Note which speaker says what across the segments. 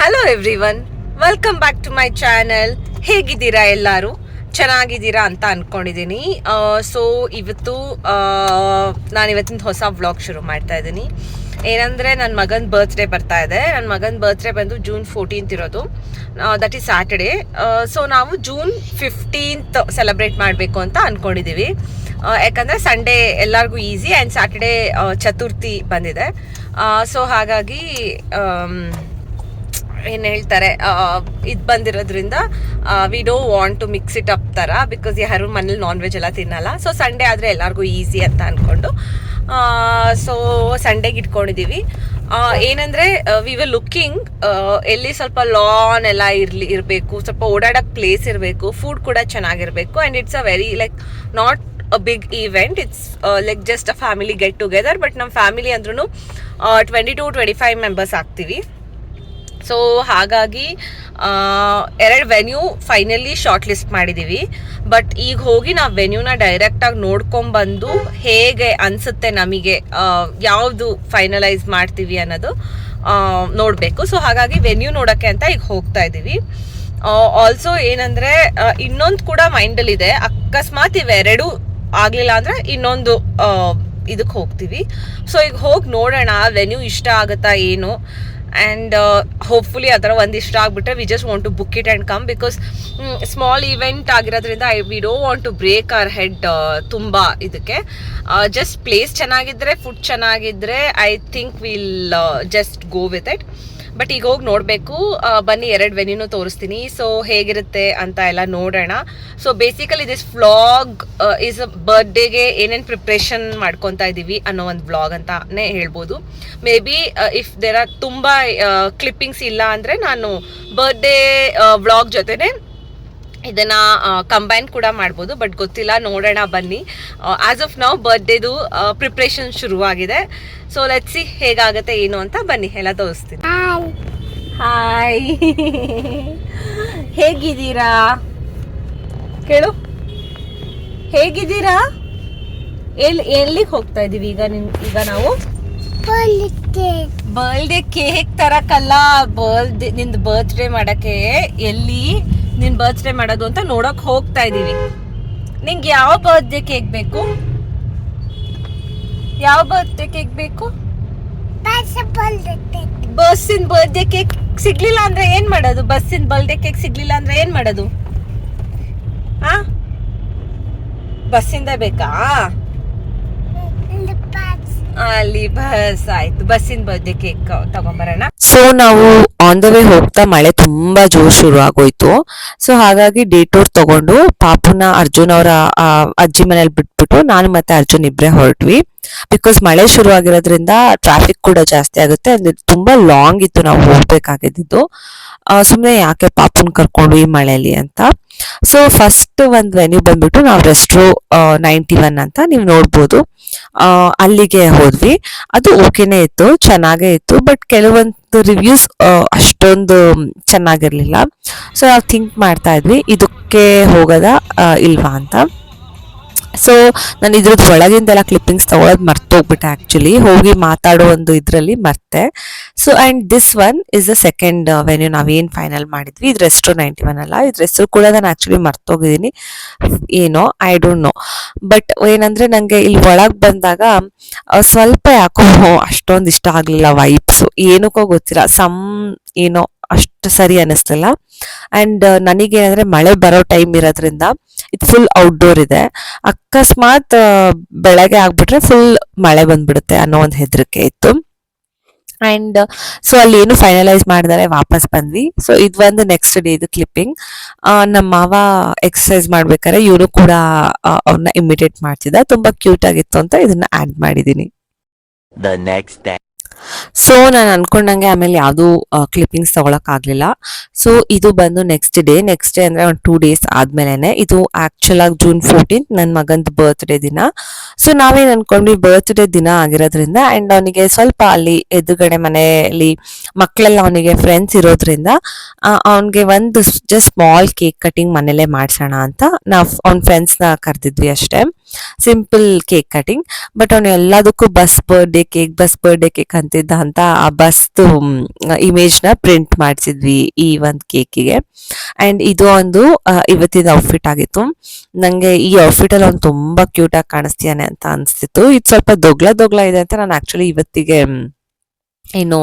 Speaker 1: Hello everyone welcome back to my channel ಹೇಗಿದ್ದೀರಾ ಎಲ್ಲರೂ? ಚೆನ್ನಾಗಿದ್ದೀರಾ ಅಂತ ಅಂದ್ಕೊಂಡಿದ್ದೀನಿ ಸೊ ಇವತ್ತು ನಾನು ಇವತ್ತಿನ ಹೊಸ ವ್ಲಾಗ್ ಶುರು ಮಾಡ್ತಾ ಇದ್ದೀನಿ ಏನಂದರೆ ನನ್ನ ಮಗನ ಬರ್ತ್ಡೇ ಬರ್ತಾ ಇದೆ. ನನ್ನ ಮಗನ ಬರ್ತ್ಡೇ ಬಂದು ಜೂನ್ ಫೋರ್ಟೀನ್ತ್ ಇರೋದು. ದಟ್ ಈಸ್ ಸ್ಯಾಟರ್ಡೇ ಸೊ ನಾವು ಜೂನ್ ಫಿಫ್ಟೀನ್ತ್ ಸೆಲೆಬ್ರೇಟ್ ಮಾಡಬೇಕು ಅಂತ ಅಂದ್ಕೊಂಡಿದ್ದೀವಿ ಯಾಕಂದರೆ ಸಂಡೇ ಎಲ್ಲರಿಗೂ ಈಸಿ ಆ್ಯಂಡ್ ಸ್ಯಾಟರ್ಡೇ ಚತುರ್ಥಿ ಬಂದಿದೆ. ಸೊ ಹಾಗಾಗಿ ಏನು ಹೇಳ್ತಾರೆ ಇದು ಬಂದಿರೋದ್ರಿಂದ we do want to mix it up ಥರ ಬಿಕಾಸ್ ಯಾರು ಮನೇಲಿ ನಾನ್ ವೆಜ್ ಎಲ್ಲ ತಿನ್ನಲ್ಲ. ಸೊ ಸಂಡೇ ಆದರೆ ಎಲ್ಲರಿಗೂ ಈಸಿ ಅಂತ ಅಂದ್ಕೊಂಡು ಸೊ ಸಂಡೇಗೆ ಇಟ್ಕೊಂಡಿದ್ದೀವಿ ಏನಂದರೆ ವಿ ವರ್ ಲುಕ್ಕಿಂಗ್ ಎಲ್ಲಿ ಸ್ವಲ್ಪ ಲಾನ್ ಎಲ್ಲ ಇರಲಿ, ಇರಬೇಕು, ಸ್ವಲ್ಪ ಓಡಾಡೋಕ್ಕೆ ಪ್ಲೇಸ್ ಇರಬೇಕು ಫುಡ್ ಕೂಡ ಚೆನ್ನಾಗಿರಬೇಕು and it's a very like not a big event it's like just a family get together but ನಮ್ಮ ಫ್ಯಾಮಿಲಿ ಅಂದ್ರೂ twenty two twenty five members ಆಗ್ತೀವಿ. ಸೊ ಹಾಗಾಗಿ ಎರಡು ವೆನ್ಯೂ ಫೈನಲಿ ಶಾರ್ಟ್ ಲಿಸ್ಟ್ ಮಾಡಿದ್ದೀವಿ ಬಟ್ ಈಗ ಹೋಗಿ ನಾವು ವೆನ್ಯೂನ ಡೈರೆಕ್ಟಾಗಿ ನೋಡ್ಕೊಂಬಂದು ಹೇಗೆ ಅನಿಸುತ್ತೆ ನಮಗೆ ಯಾವುದು ಫೈನಲೈಸ್ ಮಾಡ್ತೀವಿ ಅನ್ನೋದು ನೋಡಬೇಕು. ಸೊ ಹಾಗಾಗಿ ವೆನ್ಯೂ ನೋಡೋಕ್ಕೆ ಅಂತ ಈಗ ಹೋಗ್ತಾ ಇದ್ದೀವಿ ಆಲ್ಸೋ ಏನಂದರೆ ಇನ್ನೊಂದು ಕೂಡ ಮೈಂಡಲ್ಲಿದೆ ಅಕಸ್ಮಾತ್ ಇವೆರಡು ಆಗಲಿಲ್ಲ ಅಂದರೆ ಇನ್ನೊಂದು ಇದಕ್ಕೆ ಹೋಗ್ತೀವಿ. ಸೊ ಈಗ ಹೋಗಿ ನೋಡೋಣ ವೆನ್ಯೂ ಇಷ್ಟ ಆಗುತ್ತಾ, ಏನು? ಆ್ಯಂಡ್ ಹೋಪ್ಫುಲಿ ಆ ಥರ ಒಂದು ಇಷ್ಟ ಆಗಿಬಿಟ್ರೆ we just want to book it and come because small event ಆಗಿರೋದ್ರಿಂದ I we do want to break our head ತುಂಬ ಇದಕ್ಕೆ. ಜಸ್ಟ್ ಪ್ಲೇಸ್ ಚೆನ್ನಾಗಿದ್ದರೆ ಫುಡ್ ಚೆನ್ನಾಗಿದ್ದರೆ I think will just go with it but ಈಗ ಹೋಗಿ ನೋಡಬೇಕು. ಬನ್ನಿ ಎರಡು ವೆನ್ಯೂನು ತೋರಿಸ್ತೀನಿ. ಸೊ ಹೇಗಿರುತ್ತೆ ಅಂತ ಎಲ್ಲ ನೋಡೋಣ. So basically this vlog is ಬರ್ಡೇಗೆ ಏನೇನು ಪ್ರಿಪ್ರೇಷನ್ ಮಾಡ್ಕೊತಾ ಇದ್ದೀವಿ ಅನ್ನೋ ಒಂದು ವ್ಲಾಗ್ ಅಂತಾನೆ ಹೇಳ್ಬೋದು. Maybe if there are ತುಂಬ ಕ್ಲಿಪ್ಪಿಂಗ್ಸ್ ಇಲ್ಲ ಅಂದರೆ ನಾನು ಬರ್ಡೇ ವ್ಲಾಗ್ ಜೊತೆನೆ ಇದನ್ನ ಕಂಬೈನ್ ಕೂಡ ಮಾಡ್ಬೋದು ಬಟ್ ಗೊತ್ತಿಲ್ಲ ನೋಡೋಣ ಬನ್ನಿ. ಆಸ್ ಆಫ್ ನಾವು ಬರ್ಡೇದು ಪ್ರಿಪ್ರೇಷನ್ ಶುರುವಾಗಿದೆ. ಸೊ ಸಿ ಹೇಗಾಗುತ್ತೆ ಏನು ಅಂತ ಬನ್ನಿ. ಎಲ್ಲ ತೋರಿಸ್ತೀನಿ. ಹಾಯ್ ಹೇಗಿದ್ದೀರಾ? ಕೇಳು. ಹೇಗಿದ್ದೀರಾ? ಎಲ್ಲಿ ಎಲ್ಲಿಗೆ ಹೋಗ್ತಾ ಇದೀವಿ ಈಗ ನಿಮ್ ಈಗ ನಾವು? ಬರ್ಡೇ ಕೇಕ್ ತರಕಲ್ಲ. ಬರ್ಡೇ ನಿಂದು ಬರ್ತ್ಡೇ ಮಾಡಕ್ಕೆ ಎಲ್ಲಿ? ನಿನ್ ಬರ್ತ್ಡೇ ಮಾಡೋದು ಅಂತ ನೋಡಕ್ ಹೋಗ್ತಾ ಇದೀವಿ. ನಿಂಗೆ ಯಾವ ಬರ್ತ್ಡೇ ಕೇಕ್ ಬೇಕು? ಯಾವ ಬರ್ತ್ಡೇ ಕೇಕ್ ಬೇಕು? ಬಸ್ಸಿನ ಬರ್ತ್ಡೇ ಕೇಕ್ ಸಿಗ್ಲಿಲ್ಲ ಅಂದ್ರೆ ಏನ್ ಮಾಡೋದು? ಬಸ್ಸಿನ ಬರ್ತ್ಡೇ ಕೇಕ್ ಸಿಗ್ಲಿಲ್ಲ ಅಂದ್ರೆ ಏನ್ ಮಾಡೋದು? ಆ? ಬಸ್ಸಿಂದ ಬೇಕಾ? ಅಲ್ಲಿ ಬಸ್ ಆಯ್ತು. ಬಸ್ಸಿನ ಬರ್ತ್ಡೇ ಕೇಕ್ ತಗೊಂಬರೋಣ.
Speaker 2: ಸೊ ನಾವು ಆನ್ ದ ವೇ ಹೋಗ್ತಾ ಮಳೆ ತುಂಬಾ ಜೋರು ಶುರು ಆಗೋಯ್ತು. ಸೊ ಹಾಗಾಗಿ ಡೇ ಟೂರ್ ತಗೊಂಡು ಪಾಪುನ ಅರ್ಜುನ್ ಅವರ ಅಜ್ಜಿ ಮನೇಲಿ ಬಿಟ್ಬಿಟ್ಟು ನಾನು ಮತ್ತೆ ಅರ್ಜುನ್ ಇಬ್ಬರೇ ಹೊರಟ್ವಿ. ಬಿಕಾಸ್ ಮಳೆ ಶುರು ಆಗಿರೋದ್ರಿಂದ ಟ್ರಾಫಿಕ್ ಕೂಡ ಜಾಸ್ತಿ ಆಗುತ್ತೆ. ಅಂದ್ರೆ ತುಂಬಾ ಲಾಂಗ್ ಇತ್ತು ನಾವು ಹೋಗ್ಬೇಕಾಗಿದ್ದು. ಸುಮ್ಮನೆ ಯಾಕೆ ಪಾಪುನ್ ಕರ್ಕೊಂಡು ಈ ಮಳೆಯಲ್ಲಿ ಅಂತ. ಸೊ ಫಸ್ಟ್ ಒಂದು ವೆನ್ಯೂ ಬಂದ್ಬಿಟ್ಟು ನಾವು ರೆಸ್ಟ್ರೋ ನೈಂಟಿ ಒನ್ ಅಂತ ನೀವು ನೋಡ್ಬೋದು. ಅಲ್ಲಿಗೆ ಹೋದ್ವಿ. ಅದು ಓಕೆನೇ ಇತ್ತು, ಚೆನ್ನಾಗೇ ಇತ್ತು. ಬಟ್ ಕೆಲವೊಂದು ರಿವ್ಯೂಸ್ ಅಷ್ಟೊಂದು ಚೆನ್ನಾಗಿರಲಿಲ್ಲ. ಸೊ ನಾವು ಥಿಂಕ್ ಮಾಡ್ತಾ ಇದ್ವಿ ಇದಕ್ಕೆ ಹೋಗೋದಾ ಇಲ್ವಾ ಅಂತ. ಸೊ ನಾನು ಇದ್ರದ್ದು ಒಳಗಿಂದೆಲ್ಲ ಕ್ಲಿಪ್ಪಿಂಗ್ಸ್ ತಗೊಳೋದು ಮರ್ತೋಗ್ಬಿಟ್ಟೆ ಆ್ಯಕ್ಚುಲಿ ಹೋಗಿ ಮಾತಾಡೋ ಒಂದು ಇದರಲ್ಲಿ ಮರ್ತೆ. So and this one is the second venue ನಾವೇನು ಫೈನಲ್ ಮಾಡಿದ್ವಿ. ಇದ್ರ ಹೆಸರು ನೈಂಟಿ ಒನ್ ಅಲ್ಲ. ಇದ್ರ ಹೆಸರು ಕೂಡ ನಾನು ಆ್ಯಕ್ಚುಲಿ ಮರ್ತೋಗಿದ್ದೀನಿ. ಏನೋ ಐ ಡೋಂಟ್ ನೋ ಬಟ್ ಏನಂದ್ರೆ ನನಗೆ ಇಲ್ಲಿ ಒಳಗೆ ಬಂದಾಗ ಸ್ವಲ್ಪ ಯಾಕೋ ಅಷ್ಟೊಂದು ಇಷ್ಟ ಆಗಲಿಲ್ಲ ವೈಬ್ಸು ಏನಕ್ಕೋ ಗೊತ್ತಿಲ್ಲ. ಸಮ್ ಏನೋ ಅಷ್ಟು ಸರಿ ಅನ್ನಿಸ್ಲಿಲ್ಲ ಅಂಡ್ ನನಗೇನಂದರೆ ಮಳೆ ಬರೋ ಟೈಮ್ ಇರೋದ್ರಿಂದ ಇದು ಫುಲ್ ಔಟ್ಡೋರ್ ಇದೆ. ಅಕಸ್ಮಾತ್ ಆ, ಬೆಳಗ್ಗೆ ಆಗಿಬಿಟ್ರೆ ಫುಲ್ ಮಳೆ ಬಂದ್ಬಿಡುತ್ತೆ ಅನ್ನೋ ಒಂದು ಹೆದರಿಕೆ ಇತ್ತು. ಅಂಡ್ ಸೊ ಅಲ್ಲಿ ಏನು ಫೈನಲೈಸ್ ಮಾಡಿದರೆ ವಾಪಸ್ ಬಂದ್ವಿ. ಸೊ ಇದು ಒಂದು ನೆಕ್ಸ್ಟ್ ಡೇ ಇದು ಕ್ಲಿಪ್ಪಿಂಗ್ ನಮ್ಮ ಮಾವ ಎಕ್ಸಸೈಸ್ ಮಾಡ್ಬೇಕಾದ್ರೆ ಇವರು ಕೂಡ ಅವ್ರನ್ನ ಇಮಿಟೇಟ್ ಮಾಡ್ತಿದ್ದ. ತುಂಬಾ ಕ್ಯೂಟ್ ಆಗಿತ್ತು ಅಂತ ಇದನ್ನ
Speaker 3: next day.
Speaker 2: ಸೊ ನಾನು ಅನ್ಕೊಂಡಂಗೆ ಆಮೇಲೆ ಯಾವುದು ಕ್ಲಿಪ್ಪಿಂಗ್ಸ್ ತಗೊಳಕ್ ಆಗ್ಲಿಲ್ಲ ಸೊ ಇದು ಬಂದು ನೆಕ್ಸ್ಟ್ ಡೇ ನೆಕ್ಸ್ಟ್ ಡೇ ಅಂದ್ರೆ ಒಂದು ಟೂ ಡೇಸ್ ಆದ್ಮೇಲೆನೆ ಇದು ಆಕ್ಚುಲ್ ಆಗಿ ಜೂನ್ ಫೋರ್ಟೀನ್ ನನ್ನ ಮಗಂದು ಬರ್ತ್ಡೇ ದಿನ. ಸೊ ನಾವೇನ್ ಅನ್ಕೊಂಡ್ವಿ ಬರ್ತ್ಡೇ ದಿನ ಆಗಿರೋದ್ರಿಂದ ಅಂಡ್ ಅವನಿಗೆ ಸ್ವಲ್ಪ ಅಲ್ಲಿ ಎದುರುಗಡೆ ಮನೆಯಲ್ಲಿ ಮಕ್ಕಳೆಲ್ಲ ಅವನಿಗೆ ಫ್ರೆಂಡ್ಸ್ ಇರೋದ್ರಿಂದ ಅವನಿಗೆ ಒಂದು ಜಸ್ಟ್ ಸ್ಮಾಲ್ ಕೇಕ್ ಕಟಿಂಗ್ ಮನೇಲೆ ಮಾಡ್ಸೋಣ ಅಂತ ನಾವು ಅವ್ನ ಫ್ರೆಂಡ್ಸ್ನ ಕರೆದಿದ್ವಿ ಅಷ್ಟೇ. ಸಿಂಪಲ್ ಕೇಕ್ ಕಟಿಂಗ್ ಬಟ್ ಅವನು ಎಲ್ಲದಕ್ಕೂ bus birthday cake bus birthday cake ಅಂತಿದ್ದ ಅಂತ ಆ ಬಸ್ದು ಇಮೇಜ್ನ ಪ್ರಿಂಟ್ ಮಾಡಿಸಿದ್ವಿ ಈ ಒಂದು ಕೇಕಿಗೆ ಆ್ಯಂಡ್ ಇದು ಒಂದು ಇವತ್ತಿನ ಔಟ್ಫಿಟ್ ಆಗಿತ್ತು. ನನಗೆ ಈ ಔಟ್ಫಿಟಲ್ಲಿ ಅವ್ನು ತುಂಬ ಕ್ಯೂಟಾಗಿ ಕಾಣಿಸ್ತೀಯಾನೆ ಅಂತ ಅನಿಸ್ತಿತ್ತು. ಇದು ಸ್ವಲ್ಪ ದೊಗ್ಲ ದೊಗ್ಲ ಇದೆ ಅಂತ ನಾನು ಆ್ಯಕ್ಚುಲಿ ಇವತ್ತಿಗೆ ಏನು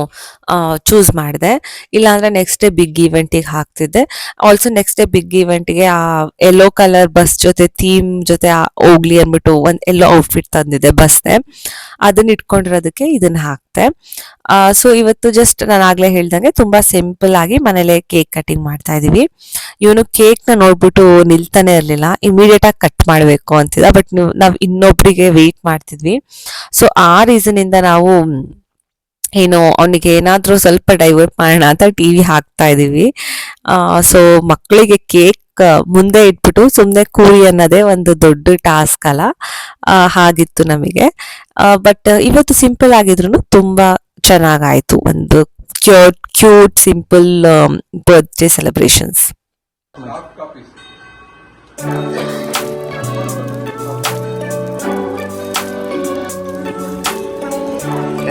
Speaker 2: ಚೂಸ್ ಮಾಡಿದೆ. ಇಲ್ಲಾಂದ್ರೆ ನೆಕ್ಸ್ಟ್ ಡೇ ಬಿಗ್ ಈವೆಂಟಿಗೆ ಹಾಕ್ತಿದ್ದೆ. ಆಲ್ಸೋ ನೆಕ್ಸ್ಟ್ ಡೇ ಬಿಗ್ ಇವೆಂಟ್ಗೆ ಆ ಯೆಲ್ಲೋ ಕಲರ್ ಬಸ್ ಜೊತೆ ಥೀಮ್ ಜೊತೆ ಹೋಗ್ಲಿ ಅಂದ್ಬಿಟ್ಟು ಒಂದು ಎಲ್ಲೋ ಔಟ್ಫಿಟ್ ತಂದಿದ್ದೆ ಬಸ್ನೆ ಅದನ್ನ ಇಟ್ಕೊಂಡಿರೋದಕ್ಕೆ ಇದನ್ನ ಹಾಕ್ತೆ ಸೊ ಇವತ್ತು ಜಸ್ಟ್ ನಾನು ಆಗಲೇ ಹೇಳ್ದಂಗೆ ತುಂಬಾ ಸಿಂಪಲ್ ಆಗಿ ಮನೇಲೆ ಕೇಕ್ ಕಟಿಂಗ್ ಮಾಡ್ತಾ ಇದೀವಿ. ಇವನು ಕೇಕ್ನ ನೋಡ್ಬಿಟ್ಟು ನಿಲ್ತಾನೆ ಇರಲಿಲ್ಲ. ಇಮಿಡಿಯೇಟ್ ಆಗಿ ಕಟ್ ಮಾಡಬೇಕು ಅಂತಿದ್ದ. ಬಟ್ ನಾವು ಇನ್ನೊಬ್ಬರಿಗೆ ವೆಯ್ಟ್ ಮಾಡ್ತಿದ್ವಿ. ಸೊ ಆ ರೀಸನ್ ಇಂದ ನಾವು ಏನು ಅವನಿಗೆ ಏನಾದರೂ ಸ್ವಲ್ಪ ಡೈವರ್ಟ್ ಮಾಡೋಣ ಅಂತ ಟಿವಿ ಹಾಕ್ತಾ ಇದ್ದೀವಿ ಸೊ ಮಕ್ಕಳಿಗೆ ಕೇಕ್ ಮುಂದೆ ಇಟ್ಬಿಟ್ಟು ಸುಮ್ಮನೆ ಕೂರಿ ಅನ್ನೋದೇ ಒಂದು ದೊಡ್ಡ ಟಾಸ್ಕ್ ಅಲ್ಲ. ಹಾಗಿತ್ತು ನಮಗೆ. ಬಟ್ ಇವತ್ತು ಸಿಂಪಲ್ ಆಗಿದ್ರು ತುಂಬಾ ಚೆನ್ನಾಗಾಯಿತು. ಒಂದು cute cute simple birthday celebrations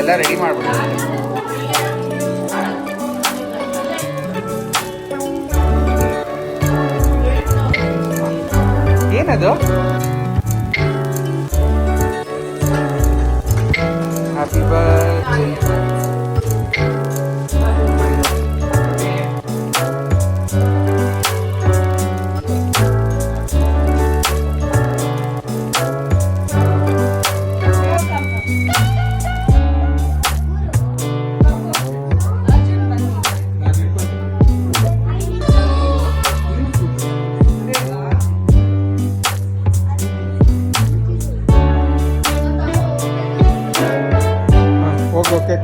Speaker 4: ಎಲ್ಲ ರೆಡಿ ಮಾಡ್ಬೋದು ಏನದು?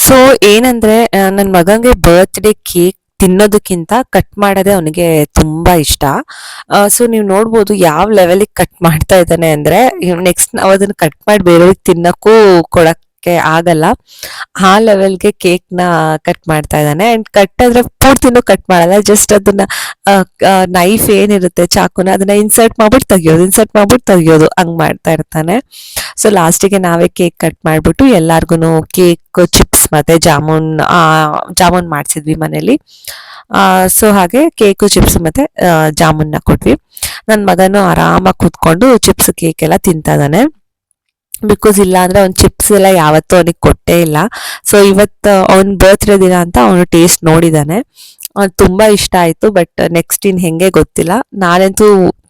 Speaker 2: ಸೊ ಏನಂದ್ರೆ ನನ್ನ ಮಗಂಗೆ ಬರ್ತ್ಡೇ ಕೇಕ್ ತಿನ್ನೋದಕ್ಕಿಂತ ಕಟ್ ಮಾಡೋದೇ ಅವನಿಗೆ ತುಂಬಾ ಇಷ್ಟ. ಸೊ ನೀವು ನೋಡ್ಬೋದು ಯಾವ ಲೆವೆಲಿಗೆ ಕಟ್ ಮಾಡ್ತಾ ಇದ್ದಾನೆ ಅಂದ್ರೆ ನೆಕ್ಸ್ಟ್ ನಾವು ಅದನ್ನ ಕಟ್ ಮಾಡಿ ಬೇರೆಯವ್ರಿಗೆ ತಿನ್ನಕ್ಕೂ ಕೊಡಕ್ಕೆ ಆಗಲ್ಲ. ಆ ಲೆವೆಲ್ಗೆ ಕೇಕ್ನ ಕಟ್ ಮಾಡ್ತಾ ಇದ್ದಾನೆ. ಅಂಡ್ ಕಟ್ ಆದ್ರೆ ಪೂರ್ತಿನೂ ಕಟ್ ಮಾಡಲ್ಲ. ಜಸ್ಟ್ ಅದನ್ನ ನೈಫ್ ಏನಿರುತ್ತೆ, ಚಾಕುನ ಅದನ್ನ ಇನ್ಸರ್ಟ್ ಮಾಡ್ಬಿಟ್ಟು ತೆಗಿಯೋದು ಇನ್ಸರ್ಟ್ ಮಾಡ್ಬಿಟ್ಟು ತೆಗಿಯೋದು. ಹಂಗ್ ಮಾಡ್ತಾ ಇರ್ತಾನೆ. ಸೊ ಲಾಸ್ಟಿಗೆ ನಾವೇ ಕೇಕ್ ಕಟ್ ಮಾಡ್ಬಿಟ್ಟು ಎಲ್ಲಾರ್ಗು ಕೇಕ್ ಚಿಪ್ಸ್ ಮತ್ತೆ ಜಾಮೂನ್ ಜಾಮೂನ್ ಮಾಡಿಸಿದ್ವಿ ಮನೇಲಿ. ಸೊ ಹಾಗೆ ಕೇಕು ಚಿಪ್ಸ್ ಮತ್ತೆ ಜಾಮೂನ್ನ ಕೊಟ್ವಿ. ನನ್ನ ಮಗನು ಆರಾಮಾಗಿ ಕೂತ್ಕೊಂಡು ಚಿಪ್ಸ್ ಕೇಕ್ ಎಲ್ಲ ತಿಂತಾ ಇದ್ದಾನೆ. ಬಿಕಾಸ್ ಇಲ್ಲ ಅಂದ್ರೆ ಅವ್ನು ಚಿಪ್ಸ್ ಎಲ್ಲ ಯಾವತ್ತೂ ಅವನಿಗೆ ಕೊಟ್ಟೇ ಇಲ್ಲ. ಸೊ ಇವತ್ತು ಅವ್ನ ಬರ್ತ್ಡೇ ದಿನ ಅಂತ ಅವನು ಟೇಸ್ಟ್ ನೋಡಿದಾನೆ. ಅವ್ನು ತುಂಬಾ ಇಷ್ಟ ಆಯ್ತು ಬಟ್ ನೆಕ್ಸ್ಟ್ ಇನ್ ಹೆಂಗೆ ಗೊತ್ತಿಲ್ಲ. ನಾನಂತೂ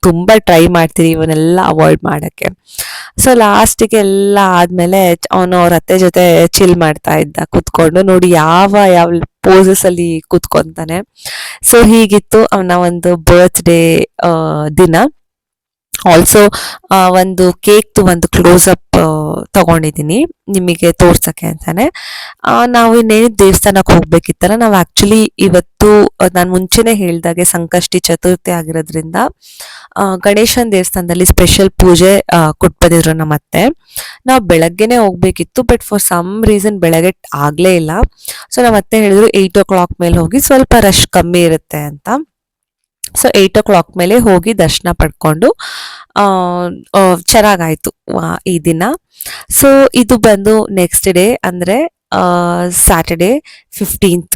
Speaker 2: ತುಂಬಾ ಟ್ರೈ ಮಾಡ್ತೀನಿ ಇವನ್ನೆಲ್ಲ ಅವಾಯ್ಡ್ ಮಾಡಕ್ಕೆ. ಸೊ ಲಾಸ್ಟಿಗೆ ಎಲ್ಲ ಆದ್ಮೇಲೆ ಅವನು ಅವ್ರ ಅತ್ತೆ ಜೊತೆ ಚಿಲ್ ಮಾಡ್ತಾ ಇದ್ದ. ಕುತ್ಕೊಂಡು ನೋಡಿ ಯಾವ ಯಾವ ಪೋಸಸ್ ಅಲ್ಲಿ ಕುತ್ಕೊಂತಾನೆ. ಸೊ ಹೀಗಿತ್ತು ಅವನ ಒಂದು ಬರ್ತ್ಡೇ ದಿನ. ಆಲ್ಸೋ ಒಂದು ಕೇಕ್ದು ಒಂದು ಕ್ಲೋಸ್ ಅಪ್ ತಗೊಂಡಿದ್ದೀನಿ. ನಿಮಗೆ ತೋರ್ಸಕ್ಕೆ ಅಂತಾನೆ. ನಾವು ಇನ್ನೇನು ದೇವಸ್ಥಾನಕ್ಕೆ ಹೋಗ್ಬೇಕಿತ್ತಲ್ಲ, ನಾವು ಆಕ್ಚುಲಿ ಇವತ್ತು ನಾನು ಮುಂಚೆನೆ ಹೇಳ್ದಾಗೆ ಸಂಕಷ್ಟಿ ಚತುರ್ಥಿ ಆಗಿರೋದ್ರಿಂದ ಗಣೇಶನ ದೇವಸ್ಥಾನದಲ್ಲಿ ಸ್ಪೆಷಲ್ ಪೂಜೆ ಕೊಟ್ಬಂದಿದ್ರು ಕೊಟ್ ಬಂದಿದ್ರು ನಮ್ಮ ಅತ್ತೆ ನಾವು ಬೆಳಗ್ಗೆನೇ ಹೋಗ್ಬೇಕಿತ್ತು ಬಟ್ ಫಾರ್ ಸಮ್ ರೀಸನ್ ಬೆಳಗ್ಗೆ ಆಗಲೇ ಇಲ್ಲ. ಸೊ ನಮ್ಮ ಅತ್ತೆ ಹೇಳಿದ್ರು ಏಯ್ಟ್ ಓ ಕ್ಲಾಕ್ ಮೇಲೆ ಹೋಗಿ ಸ್ವಲ್ಪ ರಶ್ ಕಮ್ಮಿ ಇರುತ್ತೆ ಅಂತ. ಸೊ ಏಯ್ಟ್ ಓ ಕ್ಲಾಕ್ ಮೇಲೆ ಹೋಗಿ ದರ್ಶನ ಪಡ್ಕೊಂಡು ಚೆನ್ನಾಗಾಯ್ತು ಈ ದಿನ. ಸೊ ಇದು ಬಂದು ನೆಕ್ಸ್ಟ್ ಡೇ ಅಂದರೆ Saturday fifteenth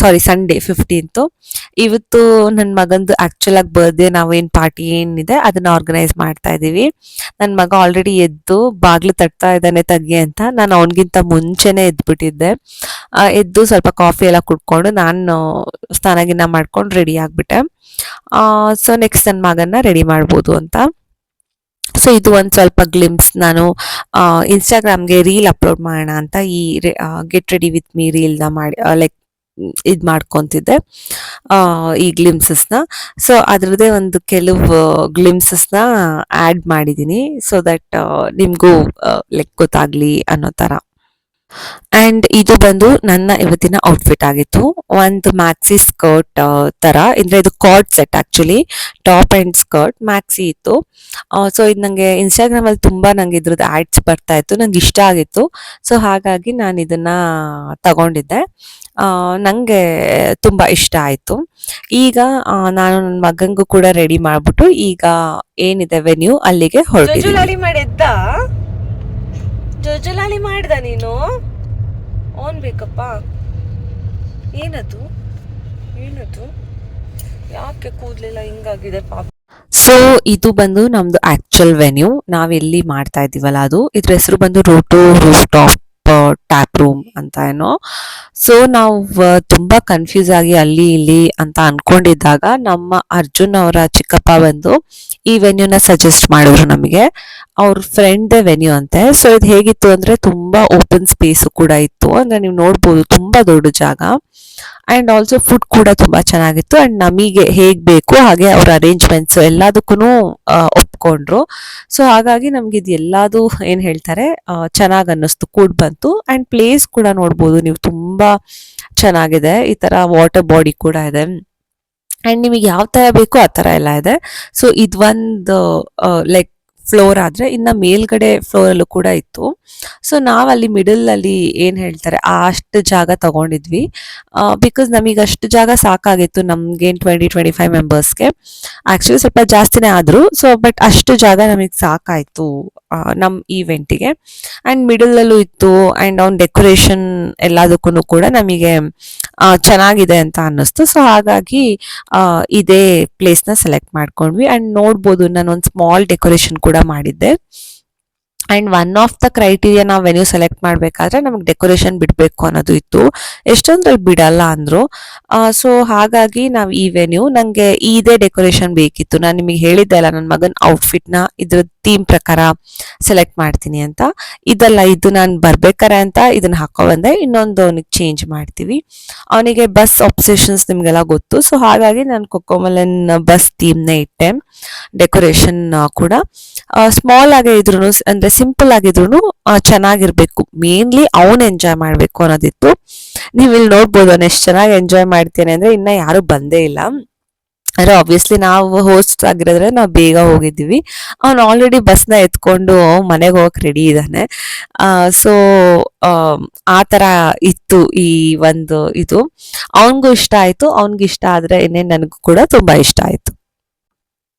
Speaker 2: sorry Sunday fifteenth ಇವತ್ತು ನನ್ನ ಮಗಂದು ಆ್ಯಕ್ಚುಲ್ ಆಗಿ ಬರ್ತ್ಡೇ ನಾವೇನ್ ಪಾರ್ಟಿ ಏನಿದೆ, ಅದನ್ನು ಆರ್ಗನೈಸ್ ಮಾಡ್ತಾ ಇದ್ದೀವಿ ನನ್ನ ಮಗ ಆಲ್ರೆಡಿ ಎದ್ದು ಬಾಗಿಲು ತಟ್ತಾ ಇದ್ದಾನೆ ತಗ್ಗಿ ಅಂತ. ನಾನು ಅವನಿಗಿಂತ ಮುಂಚೆನೆ ಎದ್ಬಿಟ್ಟಿದ್ದೆ. ಎದ್ದು ಸ್ವಲ್ಪ ಕಾಫಿ ಎಲ್ಲ ಕುಡ್ಕೊಂಡು ನಾನು ಸ್ನಾನ ಗಿನ ಮಾಡ್ಕೊಂಡು ರೆಡಿ ಆಗಿಬಿಟ್ಟೆ. ಸೊ ನೆಕ್ಸ್ಟ್ ನನ್ನ ಮಗನ್ನ ರೆಡಿ ಮಾಡ್ಬೋದು ಅಂತ. ಸೊ ಇದು ಒಂದು ಸ್ವಲ್ಪ ಗ್ಲಿಮ್ಸ್ ನಾನು ಇನ್ಸ್ಟಾಗ್ರಾಮ್ಗೆ ರೀಲ್ ಅಪ್ಲೋಡ್ ಮಾಡೋಣ ಅಂತ ಈ ಗೆಟ್ ರೆಡಿ ವಿತ್ ಮೀ ರೀಲ್ನ ಮಾಡಿ ಲೈಕ್ ಇದು ಮಾಡ್ಕೊತಿದ್ದೆ ಈ ಗ್ಲಿಮ್ಸಸ್ನ ಸೊ ಅದರದೇ ಒಂದು ಕೆಲವು ಗ್ಲಿಮ್ಸಸ್ನ ಆ್ಯಡ್ ಮಾಡಿದ್ದೀನಿ ಸೊ ದಟ್ ನಿಮಗೂ ಲೈಕ್ ಗೊತ್ತಾಗಲಿ ಅನ್ನೋ ಥರ ಅಂಡ್ ಇದು ಬಂದು ನನ್ನ ಇವತ್ತಿನ ಔಟ್ಫಿಟ್ ಆಗಿತ್ತು. ಒಂದು ಮ್ಯಾಕ್ಸಿ ಸ್ಕರ್ಟ್ ತರ. ಅಂದ್ರೆ ಇದು co-ord set actually top and skirt maxi ಇತ್ತು. ಸೊ ಇದು ನಂಗೆ ಇನ್ಸ್ಟಾಗ್ರಾಮ್ ಅಲ್ಲಿ ತುಂಬಾ ನಂಗೆ ಇದ್ರದ್ದು ಆಡ್ಸ್ ಬರ್ತಾ ಇತ್ತು. ನಂಗೆ ಇಷ್ಟ ಆಗಿತ್ತು. ಸೊ ಹಾಗಾಗಿ ನಾನು ಇದನ್ನ ತಗೊಂಡಿದ್ದೆ. ಆ, ನಂಗೆ ತುಂಬಾ ಇಷ್ಟ ಆಯ್ತು. ಈಗ ನಾನು ನನ್ನ ಮಗಂಗೂ ಕೂಡ ರೆಡಿ ಮಾಡ್ಬಿಟ್ಟು ಈಗ ಏನಿದೆ ವೆನ್ಯೂ ಅಲ್ಲಿಗೆ
Speaker 1: ಹೊರಟಿದ್ದೆ ಮಾಡಿದ್ದ? ಜೋಜುಲಾಲಿ ಮಾಡ್ದ ನೀನು? ಓನ್ ಬೇಕಪ್ಪ. ಏನದು? ಏನದು? ಯಾಕೆ ಕೂದ್ಲಿಲ್ಲ ಹಿಂಗಾಗಿದೆ ಪಾಪ.
Speaker 2: ಸೊ ಇದು ಬಂದು ನಮ್ದು ಆಕ್ಚುಯಲ್ ವೆನ್ಯೂ ನಾವೆಲ್ಲಿ ಮಾಡ್ತಾ ಇದ್ದೀವಲ್ಲ ಅದು? ಇದ್ರ ಹೆಸರು ಬಂದು ರೋಟೋ ರೂಫ್ ಟಾಪ್ ಟ್ಯಾಪ್ ರೂಮ್ ಅಂತ ಏನೋ. ಸೊ ನಾವು ತುಂಬಾ ಕನ್ಫ್ಯೂಸ್ ಆಗಿ ಅಲ್ಲಿ ಇಲ್ಲಿ ಅಂತ ಅನ್ಕೊಂಡಿದ್ದಾಗ ನಮ್ಮ ಅರ್ಜುನ್ ಅವರ ಚಿಕ್ಕಪ್ಪ ಬಂದು ಈ ವೆನ್ಯೂನ ಸಜೆಸ್ಟ್ ಮಾಡಿದ್ರು ನಮಗೆ. ಅವ್ರ ಫ್ರೆಂಡ್ ವೆನ್ಯೂ ಅಂತೆ. ಸೊ ಇದು ಹೇಗಿತ್ತು ಅಂದ್ರೆ ತುಂಬಾ ಓಪನ್ ಸ್ಪೇಸ್ ಕೂಡ ಇತ್ತು. ಅಂದ್ರೆ ನೀವು ನೋಡ್ಬೋದು, ತುಂಬಾ ದೊಡ್ಡ ಜಾಗ. ಅಂಡ್ ಆಲ್ಸೋ ಫುಡ್ ಕೂಡ ತುಂಬ ಚೆನ್ನಾಗಿತ್ತು. ಆ್ಯಂಡ್ ನಮಗೆ ಹೇಗೆ ಬೇಕು ಹಾಗೆ ಅವ್ರ ಅರೇಂಜ್ಮೆಂಟ್ಸ್ ಎಲ್ಲದಕ್ಕೂ ಒಪ್ಕೊಂಡ್ರು. ಸೊ ಹಾಗಾಗಿ ನಮ್ಗೆ ಇದು ಎಲ್ಲದು ಏನು ಹೇಳ್ತಾರೆ ಚೆನ್ನಾಗಿ ಅನ್ನಿಸ್ತು, ಕೂಡ ಬಂತು. ಆ್ಯಂಡ್ ಪ್ಲೇಸ್ ಕೂಡ ನೋಡ್ಬೋದು, ನೀವು ತುಂಬ ಚೆನ್ನಾಗಿದೆ. ಈ ಥರ ವಾಟರ್ ಬಾಡಿ ಕೂಡ ಇದೆ. ಆ್ಯಂಡ್ ನಿಮಗೆ ಯಾವ ಥರ ಬೇಕೋ ಆ ಥರ ಎಲ್ಲ ಇದೆ. ಸೊ ಇದೊಂದು ಲೈಕ್ ಫ್ಲೋರ್ ಆದ್ರೆ ಇನ್ನ ಮೇಲ್ಗಡೆ ಫ್ಲೋರ್ ಅಲ್ಲೂ ಕೂಡ ಇತ್ತು. ಸೊ ಮಿಡಲ್ ಅಲ್ಲಿ ಏನ್ ಹೇಳ್ತಾರೆ, ಆ ಅಷ್ಟು ಜಾಗ ತಗೊಂಡಿದ್ವಿ. ಬಿಕಾಸ್ ನಮಗೆ ಅಷ್ಟು ಜಾಗ ಸಾಕಾಗಿತ್ತು ನಮಗೇನು ಟ್ವೆಂಟಿ ಟ್ವೆಂಟಿ ಫೈವ್ ಮೆಂಬರ್ಸ್ಗೆ ಆಕ್ಚುಲಿ ಸ್ವಲ್ಪ ಜಾಸ್ತಿನೇ ಆದ್ರು ಸೊ ಬಟ್ ಅಷ್ಟು ಜಾಗ ನಮಗೆ ಸಾಕಾಯ್ತು. ಆ, ನಮ್ ಈವೆಂಟಿಗೆ ಆ್ಯಂಡ್ ಮಿಡಲಲ್ಲೂ ಇತ್ತು. ಆ್ಯಂಡ್ ಅವ್ನ ಡೆಕೋರೇಷನ್ ಎಲ್ಲದಕ್ಕೂ ಕೂಡ ನಮಗೆ ಚೆನ್ನಾಗಿದೆ ಅಂತ ಅನ್ನಿಸ್ತು. ಸೊ ಹಾಗಾಗಿ ಇದೇ ಪ್ಲೇಸ್ನ ಸೆಲೆಕ್ಟ್ ಮಾಡ್ಕೊಂಡ್ವಿ. ಆ್ಯಂಡ್ ನೋಡ್ಬೋದು ನಾನು ಒಂದು ಸ್ಮಾಲ್ ಡೆಕೋರೇಷನ್ ಕೂಡ ಮಾಡಿದ್ದೆ. And one of the criteria ನಾವು ವೆನ್ಯೂ ಸೆಲೆಕ್ಟ್ ಮಾಡಬೇಕಾದ್ರೆ ನಮಗೆ ಡೆಕೋರೇಷನ್ ಬಿಡಬೇಕು ಅನ್ನೋದು ಇತ್ತು. ಎಷ್ಟೊಂದ್ರಲ್ಲಿ ಬಿಡಲ್ಲ ಅಂದರು. ಸೊ ಹಾಗಾಗಿ ನಾವು ಈ ವೆನ್ಯೂ ನನಗೆ ಇದೇ ಡೆಕೋರೇಷನ್ ಬೇಕಿತ್ತು. ನಾನು ನಿಮಗೆ ಹೇಳಿದ್ದೆ ಅಲ್ಲ ನನ್ನ ಮಗನ ಔಟ್ಫಿಟ್ನ ಇದ್ರ ಥೀಮ್ ಪ್ರಕಾರ ಸೆಲೆಕ್ಟ್ ಮಾಡ್ತೀನಿ ಅಂತ. ಇದಲ್ಲ, ಇದು ನಾನು ಬರ್ಬೇಕಾರೆ ಅಂತ ಇದನ್ನ ಹಾಕೋ ಬಂದೆ ಇನ್ನೊಂದು ಅವನಿಗೆ ಚೇಂಜ್ ಮಾಡ್ತೀವಿ. ಅವನಿಗೆ ಬಸ್ ಆಪ್ಸೇಷನ್ಸ್ ನಿಮಗೆಲ್ಲ ಗೊತ್ತು. ಸೊ ಹಾಗಾಗಿ ನಾನು ಕೊಕ್ಕೋಮಲನ್ ಬಸ್ ಥೀಮ್ನೇ ಇಟ್ಟೆ. ಡೆಕೋರೇಷನ್ ಕೂಡ. ಸ್ಮಾಲ್ ಆಗೇ ಇದ್ರು ಅಂದರೆ ಸಿಂಪಲ್ ಆಗಿದ್ರು ಚೆನ್ನಾಗಿರ್ಬೇಕು. ಮೇನ್ಲಿ ಅವನ್ ಎಂಜಾಯ್ ಮಾಡಬೇಕು ಅನ್ನೋದಿತ್ತು. ನೀವು ಇಲ್ಲಿ ನೋಡ್ಬೋದು, ಅವನು ಎಷ್ಟು ಚೆನ್ನಾಗಿ ಎಂಜಾಯ್ ಮಾಡ್ತೇನೆ ಅಂದರೆ ಇನ್ನೂ ಯಾರೂ ಬಂದೇ ಇಲ್ಲ. ಅಂದ್ರೆ ಆಬ್ವಿಯಸ್ಲಿ ನಾವು ಹೋಸ್ಟ್ ಆಗಿರೋದ್ರೆ ನಾವು ಬೇಗ ಹೋಗಿದ್ದೀವಿ. ಅವ್ನು ಆಲ್ರೆಡಿ ಬಸ್ನ ಎತ್ಕೊಂಡು ಮನೆಗೆ ಹೋಗಕ್ ರೆಡಿ ಇದ್ದಾನೆ ಸೊ ಆ ತರ ಇತ್ತು ಈ ಒಂದು ಇದು. ಅವನಿಗೂ ಇಷ್ಟ ಆಯ್ತು, ಅವನಿಗೆ ಇಷ್ಟ ಆದ್ರೆ ಇನ್ನೇನು ನನಗೂ ಕೂಡ ತುಂಬಾ ಇಷ್ಟ ಆಯ್ತು.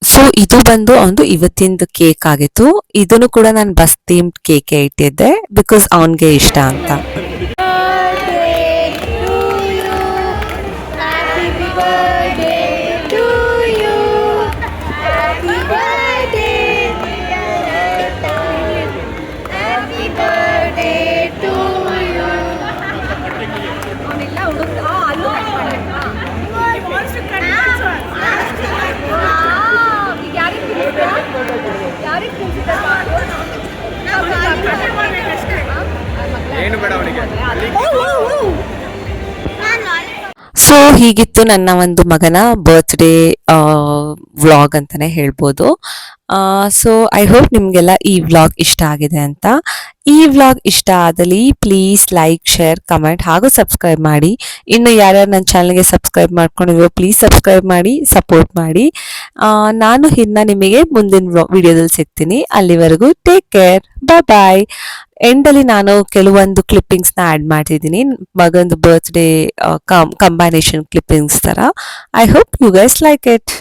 Speaker 2: ಸೊ ಇದು ಬಂದು ಒಂದು ಇವತ್ತಿಂದು ಕೇಕ್ ಆಗಿತ್ತು. ಇದನ್ನು ಕೂಡ ನಾನು ಬಸ್ ಥೀಮ್ ಕೇಕ್ ಇಟ್ಟಿದ್ದೆ ಬಿಕಾಸ್ ಅವನಿಗೆ ಇಷ್ಟ ಅಂತ. ಸೊ, ಹೀಗಿತ್ತು ನನ್ನ ಒಂದು ಮಗನ ಬರ್ತ್ಡೇ ವ್ಲಾಗ್ ಅಂತಾನೆ ಹೇಳ್ಬೋದು. ಸೊ ಐ ಹೋಪ್ ನಿಮಗೆಲ್ಲ ಈ ವ್ಲಾಗ್ ಇಷ್ಟ ಆಗಿದೆ ಅಂತ. ಈ ವ್ಲಾಗ್ ಇಷ್ಟ ಆದಲ್ಲಿ ಪ್ಲೀಸ್ ಲೈಕ್ ಶೇರ್ ಕಮೆಂಟ್ ಹಾಗೂ ಸಬ್ಸ್ಕ್ರೈಬ್ ಮಾಡಿ. ಇನ್ನು ಯಾರ್ಯಾರು ನನ್ನ ಚಾನಲ್ಗೆ ಸಬ್ಸ್ಕ್ರೈಬ್ ಮಾಡ್ಕೊಂಡಿದ್ರು ಪ್ಲೀಸ್ ಸಬ್ಸ್ಕ್ರೈಬ್ ಮಾಡಿ ಸಪೋರ್ಟ್ ಮಾಡಿ. ನಾನು ಇನ್ನು ನಿಮಗೆ ಮುಂದಿನ ವಿಡಿಯೋದಲ್ಲಿ ಸಿಗ್ತೀನಿ. ಅಲ್ಲಿವರೆಗೂ ಟೇಕ್ ಕೇರ್ ಬಾಯ್ ಬಾಯ್ ಎಂಡಲ್ಲಿ ನಾನು ಕೆಲವೊಂದು ಕ್ಲಿಪ್ಪಿಂಗ್ಸ್ನ ಆ್ಯಡ್ ಮಾಡ್ತಿದ್ದೀನಿ. ಮಗಂದು ಬರ್ತ್ಡೇ ಕಂಬೈನೇಷನ್ ಕ್ಲಿಪ್ಪಿಂಗ್ಸ್ ಥರ I hope you guys like it